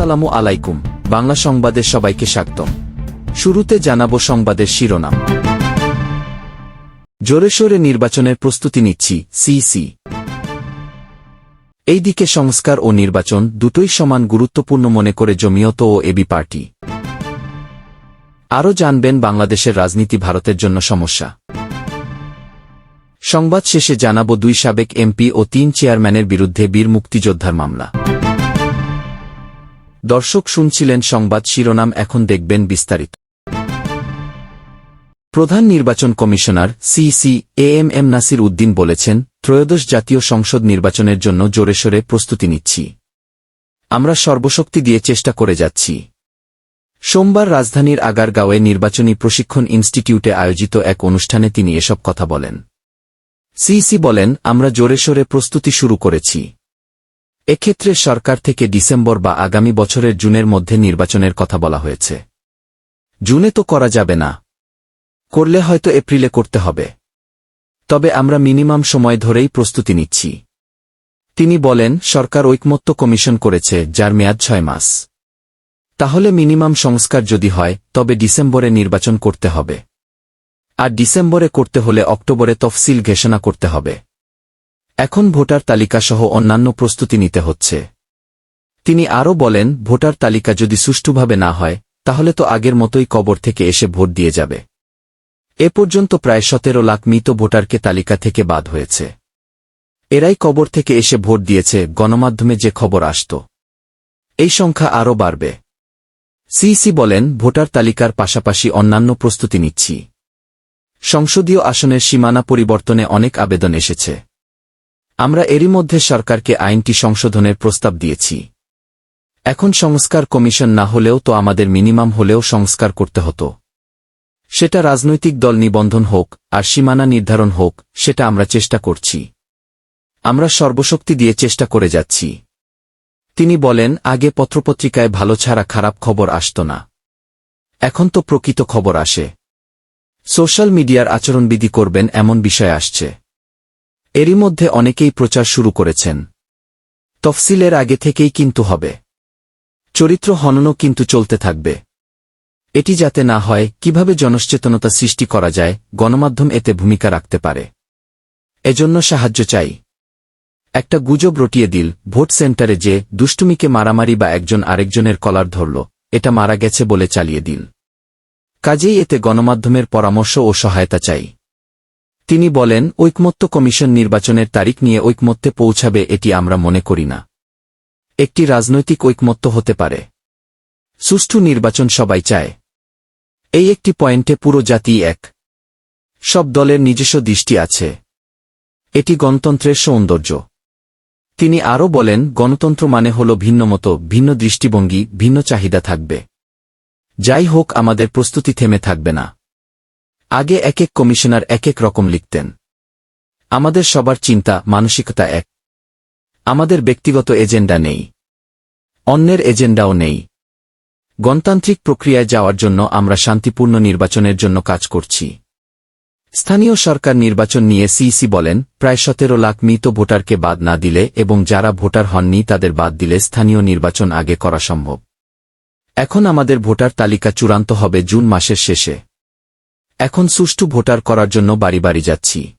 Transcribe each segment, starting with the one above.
আসসালামু আলাইকুম, বাংলা সংবাদে সবাইকে স্বাগতম। শুরুতে জানাব সংবাদের শিরোনাম। জোরে সোরে নির্বাচনের প্রস্তুতি নিচ্ছি, সিসি। এইদিকে সংস্কার ও নির্বাচন দুটোই সমান গুরুত্বপূর্ণ মনে করে জমিয়ত ও এবি পার্টি। আরও জানবেন বাংলাদেশের রাজনীতি ভারতের জন্য সমস্যা। সংবাদ শেষে জানাব দুই সাবেক এমপি ও তিন চেয়ারম্যানের বিরুদ্ধে বীর মুক্তিযোদ্ধার মামলা। দর্শক শুনছিলেন সংবাদ শিরোনাম, এখন দেখবেন বিস্তারিত। প্রধান নির্বাচন commissioner CC A M M Nasir Uddin বলেছেন, ত্রয়োদশ জাতীয় সংসদ নির্বাচনের জন্য জোরেশোরে প্রস্তুতি নিচ্ছি। আমরা সর্বশক্তি দিয়ে চেষ্টা করে যাচ্ছি। সোমবার রাজধানীর আগারগাঁওয়ে নির্বাচনী প্রশিক্ষণ ইনস্টিটিউটে আয়োজিত এক অনুষ্ঠানে তিনি এসব কথা বলেন। সিইসি বলেন, আমরা জোরেশোরে প্রস্তুতি শুরু করেছি। এক্ষেত্রে সরকার থেকে ডিসেম্বর বা আগামী বছরের জুনের মধ্যে নির্বাচনের কথা বলা হয়েছে। জুনে তো করা যাবে না। করলে হয়তো এপ্রিলে করতে হবে। তবে আমরা মিনিমাম সময় ধরেই প্রস্তুতি নিচ্ছি। তিনি বলেন, সরকার ঐকমত্য কমিশন করেছে, যার মেয়াদ ছয় মাস। তাহলে মিনিমাম সংস্কার যদি হয়, তবে ডিসেম্বরে নির্বাচন করতে হবে। আর ডিসেম্বরে করতে হলে অক্টোবরে তফসিল ঘোষণা করতে হবে। এখন ভোটার তালিকাসহ অন্যান্য প্রস্তুতি নিতে হচ্ছে। তিনি আরও বলেন, ভোটার তালিকা যদি সুষ্ঠুভাবে না হয়, তাহলে তো আগের মতোই কবর থেকে এসে ভোট দিয়ে যাবে। এ পর্যন্ত প্রায় সতেরো লাখ মৃত ভোটারকে তালিকা থেকে বাদ হয়েছে। এরাই কবর থেকে এসে ভোট দিয়েছে, গণমাধ্যমে যে খবর আসত। এই সংখ্যা আরও বাড়বে। সিইসি বলেন, ভোটার তালিকার পাশাপাশি অন্যান্য প্রস্তুতি নিচ্ছি। সংসদীয় আসনের সীমানা পরিবর্তনে অনেক আবেদন এসেছে। আমরা এরই মধ্যে সরকারকে আইনটি সংশোধনের প্রস্তাব দিয়েছি। এখন সংস্কার কমিশন না হলেও তো আমাদের মিনিমাম হলেও সংস্কার করতে হতো। সেটা রাজনৈতিক দল নিবন্ধন হোক, আর সীমানা নির্ধারণ হোক, সেটা আমরা চেষ্টা করছি। আমরা সর্বশক্তি দিয়ে চেষ্টা করে যাচ্ছি। তিনি বলেন, আগে পত্রপত্রিকায় ভালো ছাড়া খারাপ খবর আসত না। এখন তো প্রকৃত খবর আসে। সোশ্যাল মিডিয়ার আচরণবিধি করবেন এমন বিষয় আসছে। এরই মধ্যে অনেকেই প্রচার শুরু করেছেন। তফসিলের আগে থেকেই কিন্তু হবে। চরিত্র হননও কিন্তু চলতে থাকবে। এটি যাতে না হয়, কীভাবে জনসচেতনতা সৃষ্টি করা যায়, গণমাধ্যম এতে ভূমিকা রাখতে পারে। এজন্য সাহায্য চাই। একটা গুজব রটিয়ে দিল, ভোট সেন্টারে যে দুষ্টুমিকে মারামারি বা একজন আরেকজনের কলার ধরল, এটা মারা গেছে বলে চালিয়ে দিল। কাজেই এতে গণমাধ্যমের পরামর্শ ও সহায়তা চাই। তিনি বলেন, ঐকমত্য কমিশন নির্বাচনের তারিখ নিয়ে ঐকমত্যে পৌঁছাবে এটি আমরা মনে করি না। একটি রাজনৈতিক ঐকমত্য হতে পারে। সুষ্ঠু নির্বাচন সবাই চায়। এই একটি পয়েন্টে পুরো জাতি এক। সব দলের নিজস্ব দৃষ্টি আছে। এটি গণতন্ত্রের সৌন্দর্য। তিনি আরও বলেন, গণতন্ত্র মানে হল ভিন্নমত, ভিন্ন দৃষ্টিভঙ্গি, ভিন্ন চাহিদা থাকবে। যাই হোক, আমাদের প্রস্তুতি থেমে থাকবে না। আগে এক এক কমিশনার এক এক রকম লিখতেন। আমাদের সবার চিন্তা মানসিকতা এক। আমাদের ব্যক্তিগত এজেন্ডা নেই। অন্যের এজেন্ডাও নেই। গণতান্ত্রিক প্রক্রিয়ায় যাওয়ার জন্য আমরা শান্তিপূর্ণ নির্বাচনের জন্য কাজ করছি। স্থানীয় সরকার নির্বাচন নিয়ে সিইসি বলেন, প্রায় সতেরো লাখ মৃত ভোটারকে বাদ না দিলে এবং যারা ভোটার হননি তাদের বাদ দিলে স্থানীয় নির্বাচন আগে করা সম্ভব। এখন আমাদের ভোটার তালিকা চূড়ান্ত হবে জুন মাসের শেষে। এখন সুষ্ঠু ভোটার করার জন্য বাড়ি বাড়ি যাচ্ছি।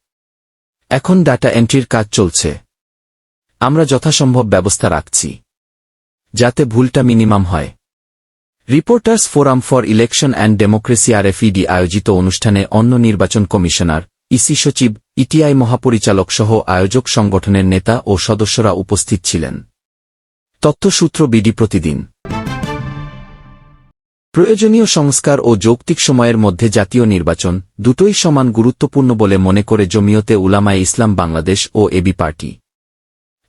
এখন ডাটা এন্ট্রির কাজ চলছে। আমরা যথাসম্ভব ব্যবস্থা রাখছি। যাতে ভুলটা মিনিমাম হয়। Reporters forum for election and democracy RFED আয়োজিত অনুষ্ঠানে অন্য নির্বাচন কমিশনার, ইসি সচিব, ইটিআই মহাপরিচালক সহ আয়োজক সংগঠনের নেতা ও সদস্যরা উপস্থিত ছিলেন। তথ্যসূত্র বিডি প্রতিদিন। প্রয়োজনীয় সংস্কার ও যৌক্তিক সময়ের মধ্যে জাতীয় নির্বাচন দুটোই সমান গুরুত্বপূর্ণ বলে মনে করে জমিয়তে উলামায়ে ইসলাম বাংলাদেশ ও এবি পার্টি।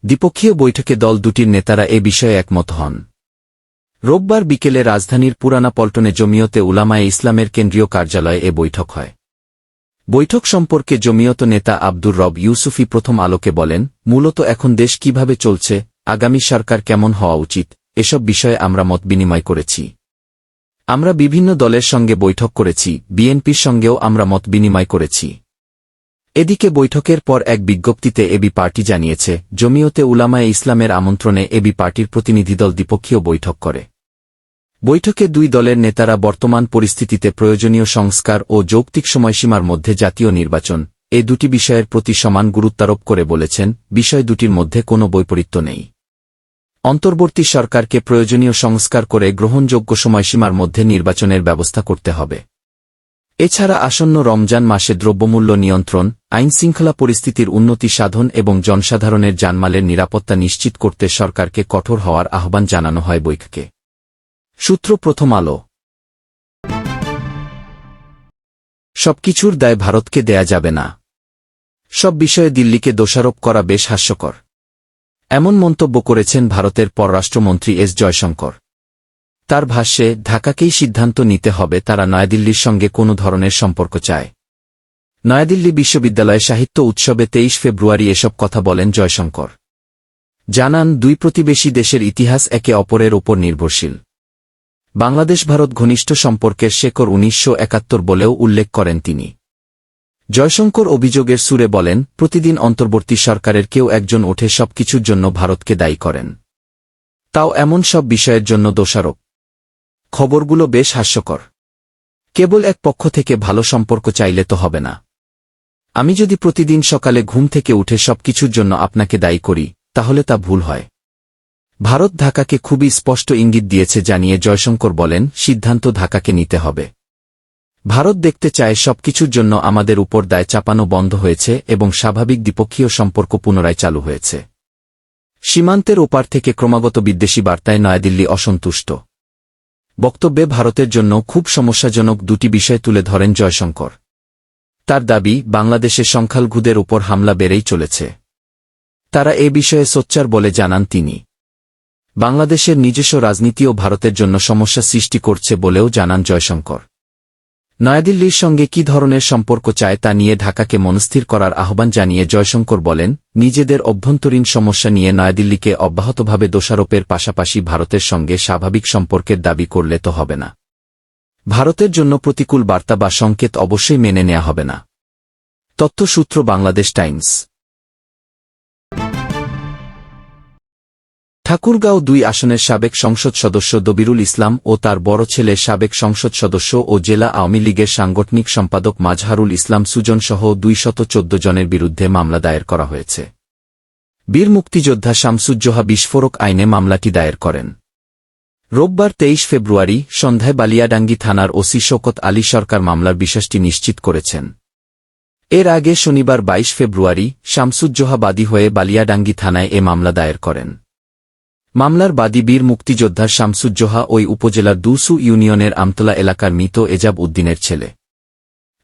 দ্বিপক্ষীয় বৈঠকে দল দুটির নেতারা এ বিষয়ে একমত হন। রোববার বিকেলে রাজধানীর পুরানা পল্টনে জমিয়তে উলামায়ে ইসলামের কেন্দ্রীয় কার্যালয়ে এ বৈঠক হয়। বৈঠক সম্পর্কে জমিয়ত নেতা আব্দুর রব ইউসুফি প্রথম আলোকে বলেন, মূলত এখন দেশ কীভাবে চলছে, আগামী সরকার কেমন হওয়া উচিত, এসব বিষয়ে আমরা মত বিনিময় করেছি। আমরা বিভিন্ন দলের সঙ্গে বৈঠক করেছি, বিএনপির সঙ্গেও আমরা মত বিনিময় করেছি। এদিকে বৈঠকের পর এক বিজ্ঞপ্তিতে এবি পার্টি জানিয়েছে, জমিয়তে উলামায়ে ইসলামের আমন্ত্রণে এবি পার্টির প্রতিনিধিদল দ্বিপক্ষীয় বৈঠক করে। বৈঠকে দুই দলের নেতারা বর্তমান পরিস্থিতিতে প্রয়োজনীয় সংস্কার ও যৌক্তিক সময়সীমার মধ্যে জাতীয় নির্বাচন, এ দুটি বিষয়ের প্রতি সমান গুরুত্বারোপ করে বলেছেন, বিষয় দুটির মধ্যে কোনো বৈপরীত্য নেই। অন্তর্বর্তী সরকারকে প্রয়োজনীয় সংস্কার করে গ্রহণযোগ্য সময়সীমার মধ্যে নির্বাচনের ব্যবস্থা করতে হবে। এছাড়া আসন্ন রমজান মাসে দ্রব্যমূল্য নিয়ন্ত্রণ, আইনশৃঙ্খলা পরিস্থিতির উন্নতি সাধন এবং জনসাধারণের জানমালের নিরাপত্তা নিশ্চিত করতে সরকারকে কঠোর হওয়ার আহ্বান জানানো হয় বৈঠকে। সূত্র প্রথম আলো। সবকিছুর দায় ভারতকে দেয়া যাবে না। সব বিষয়ে দিল্লিকে দোষারোপ করা বেশ হাস্যকর। এমন মন্তব্য করেছেন ভারতের পররাষ্ট্রমন্ত্রী এস জয়শঙ্কর। তার ভাষ্যে, ঢাকাকেই সিদ্ধান্ত নিতে হবে, তারা নয়াদিল্লির সঙ্গে কোনো ধরনের সম্পর্ক চায়। নয়াদিল্লি বিশ্ববিদ্যালয়ে সাহিত্য উৎসবে তেইশ ফেব্রুয়ারি এসব কথা বলেন জয়শঙ্কর। জানান, দুই প্রতিবেশী দেশের ইতিহাস একে অপরের ওপর নির্ভরশীল। বাংলাদেশ ভারত ঘনিষ্ঠ সম্পর্কের শেকর উনিশশো একাত্তর বলেও উল্লেখ করেন তিনি। জয়শঙ্কর অভিযোগের সুরে বলেন, প্রতিদিন অন্তর্বর্তী সরকারের কেউ একজন ওঠে সবকিছুর জন্য ভারতকে দায়ী করেন। তাও এমন সব বিষয়ের জন্য দোষারোপ। খবরগুলো বেশ হাস্যকর। কেবল এক পক্ষ থেকে ভালো সম্পর্ক চাইলে তো হবে না। আমি যদি প্রতিদিন সকালে ঘুম থেকে উঠে সবকিছুর জন্য আপনাকে দায়ী করি, তাহলে তা ভুল হয়। ভারত ঢাকাকে খুবই স্পষ্ট ইঙ্গিত দিয়েছে জানিয়ে জয়শঙ্কর বলেন, সিদ্ধান্ত ঢাকাকে নিতে হবে। ভারত দেখতে চায় সবকিছুর জন্য আমাদের উপর দায় চাপানো বন্ধ হয়েছে এবং স্বাভাবিক দ্বিপক্ষীয় সম্পর্ক পুনরায় চালু হয়েছে। সীমান্তের ওপার থেকে ক্রমাগত বিদ্বেষী বার্তায় নয়াদিল্লি অসন্তুষ্ট। বক্তব্যে ভারতের জন্য খুব সমস্যাজনক দুটি বিষয় তুলে ধরেন জয়শঙ্কর। তার দাবি, বাংলাদেশের সংখ্যালঘুদের উপর হামলা বেড়েই চলেছে। তারা এ বিষয়ে সোচ্চার বলে জানান তিনি। বাংলাদেশের নিজস্ব রাজনীতিও ভারতের জন্য সমস্যা সৃষ্টি করছে বলেও জানান জয়শঙ্কর। নয়াদিল্লির সঙ্গে কি ধরনের সম্পর্ক চায় তা নিয়ে ঢাকাকে মনস্থির করার আহ্বান জানিয়ে জয়শঙ্কর বলেন, নিজেদের অভ্যন্তরীণ সমস্যা নিয়ে নয়াদিল্লিকে অব্যাহতভাবে দোষারোপের পাশাপাশি ভারতের সঙ্গে স্বাভাবিক সম্পর্কের দাবি করলে তো হবে না। ভারতের জন্য প্রতিকূল বার্তা বা সংকেত অবশ্যই মেনে নেওয়া হবে না। তথ্যসূত্র বাংলাদেশ টাইমস। ঠাকুরগাঁও দুই আসনের সাবেক সংসদ সদস্য দবিরুল ইসলাম ও তার বড় ছেলে সাবেক সংসদ সদস্য ও জেলা আওয়ামী লীগের সাংগঠনিক সম্পাদক মাজহারুল ইসলাম সুজন সহ দুইশত চোদ্দ জনের বিরুদ্ধে মামলা দায়ের করা হয়েছে। বীর মুক্তিযোদ্ধা শামসুজ্জোহা বিস্ফোরক আইনে মামলাটি দায়ের করেন। রোববার তেইশ ফেব্রুয়ারি সন্ধ্যায় বালিয়াডাঙ্গি থানার ওসি শোকত আলী সরকার মামলার বিশ্বাসটি নিশ্চিত করেছেন। এর আগে শনিবার ২২ ফেব্রুয়ারি শামসুজ্জোহা বাদী হয়ে বালিয়াডাঙ্গি থানায় এ মামলা দায়ের করেন। মামলার বাদী বীর মুক্তিযোদ্ধা শামসুজ্জোহা ওই উপজেলার দুসু ইউনিয়নের আমতলা এলাকার মৃত এজাব উদ্দিনের ছেলে।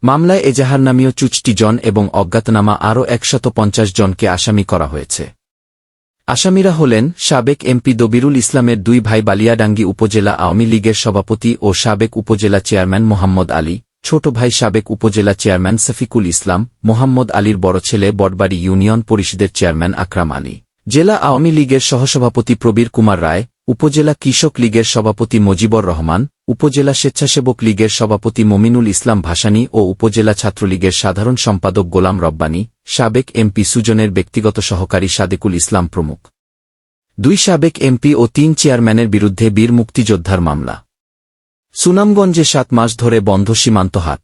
মামলায় এজাহার নামীয় চুচটি জন এবং অজ্ঞাতনামা আরও একশত পঞ্চাশ জনকে আসামি করা হয়েছে। আসামিরা হলেন সাবেক এমপি দবিরুল ইসলামের দুই ভাই বালিয়াডাঙ্গি উপজেলা আওয়ামী লীগের সভাপতি ও সাবেক উপজেলা চেয়ারম্যান মোহাম্মদ আলী, ছোট ভাই সাবেক উপজেলা চেয়ারম্যান সফিকুল ইসলাম, মোহাম্মদ আলীর বড় ছেলে বটবাড়ি ইউনিয়ন পরিষদের চেয়ারম্যান আকরাম আলী। জেলা আওয়ামী লীগের সহসভাপতি প্রবীর কুমার রায়, উপজেলা কৃষক লীগের সভাপতি মজিবর রহমান, উপজেলা স্বেচ্ছাসেবক লীগের সভাপতি মমিনুল ইসলাম ভাসানী ও উপজেলা ছাত্রলীগের সাধারণ সম্পাদক গোলাম রব্বানী, সাবেক এমপি সুজনের ব্যক্তিগত সহকারী সাদেকুল ইসলাম প্রমুখ। দুই সাবেক এমপি ও তিন চেয়ারম্যানের বিরুদ্ধে বীর মুক্তিযোদ্ধার মামলা। সুনামগঞ্জে সাত মাস ধরে বন্ধ সীমান্ত হাট।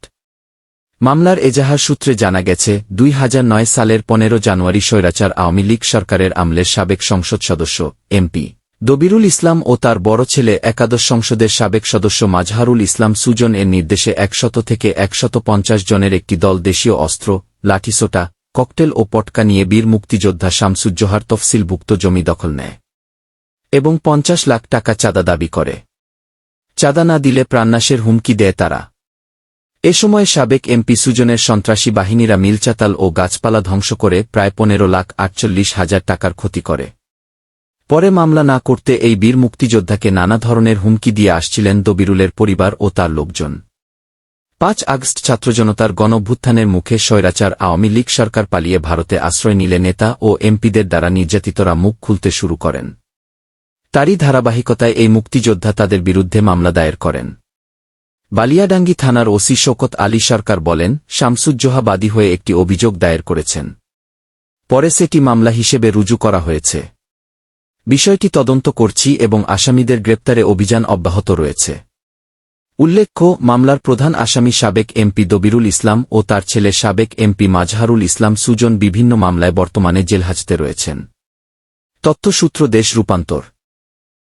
মামলার এজাহার সূত্রে জানা গেছে, দুই হাজার নয় সালের পনেরো জানুয়ারি স্বৈরাচার আওয়ামী লীগ সরকারের আমলের সাবেক সংসদ সদস্য, এমপি দবিরুল ইসলাম ও তার বড় ছেলে একাদশ সংসদের সাবেক সদস্য মাজহারুল ইসলাম সুজন এর নির্দেশে একশত থেকে একশত পঞ্চাশ জনের একটি দল দেশীয় অস্ত্র লাঠিসোটা ককটেল ও পটকা নিয়ে বীর মুক্তিযোদ্ধা শামসুজ্জোহার তফসিলভুক্ত জমি দখল নেয় এবং পঞ্চাশ লাখ টাকা চাঁদা দাবি করে। চাঁদা না দিলে প্রাণনাশের হুমকি দেয় তারা। এ সময় সাবেক এমপি সুজনের সন্ত্রাসী বাহিনীরা মিলচাতাল ও গাছপালা ধ্বংস করে প্রায় পনেরো লাখ আটচল্লিশ হাজার টাকার ক্ষতি করে। পরে মামলা না করতে এই বীর মুক্তিযোদ্ধাকে নানা ধরনের হুমকি দিয়ে আসছিলেন দবিরুলের পরিবার ও তার লোকজন। পাঁচ আগস্ট ছাত্রজনতার গণভ্যুত্থানের মুখে স্বৈরাচার আওয়ামী লীগ সরকার পালিয়ে ভারতে আশ্রয় নিলে নেতা ও এমপিদের দ্বারা নির্যাতিতরা মুখ খুলতে শুরু করেন। তারই ধারাবাহিকতায় এই মুক্তিযোদ্ধা তাদের বিরুদ্ধে মামলা দায়ের করেন। বালিয়াডাঙ্গি থানার ওসি শোকত আলী সরকার বলেন, শামসুজ্জোহা বাদী হয়ে একটি অভিযোগ দায়ের করেছেন। পরে সেটি মামলা হিসেবে রুজু করা হয়েছে। বিষয়টি তদন্ত করছি এবং আসামিদের গ্রেপ্তারে অভিযান অব্যাহত রয়েছে। উল্লেখ্য, মামলার প্রধান আসামি সাবেক এমপি দবিরুল ইসলাম ও তার ছেলে সাবেক এমপি মাজহারুল ইসলাম সুজন বিভিন্ন মামলায় বর্তমানে জেলহাজতে রয়েছেন। তথ্যসূত্র দেশ রূপান্তর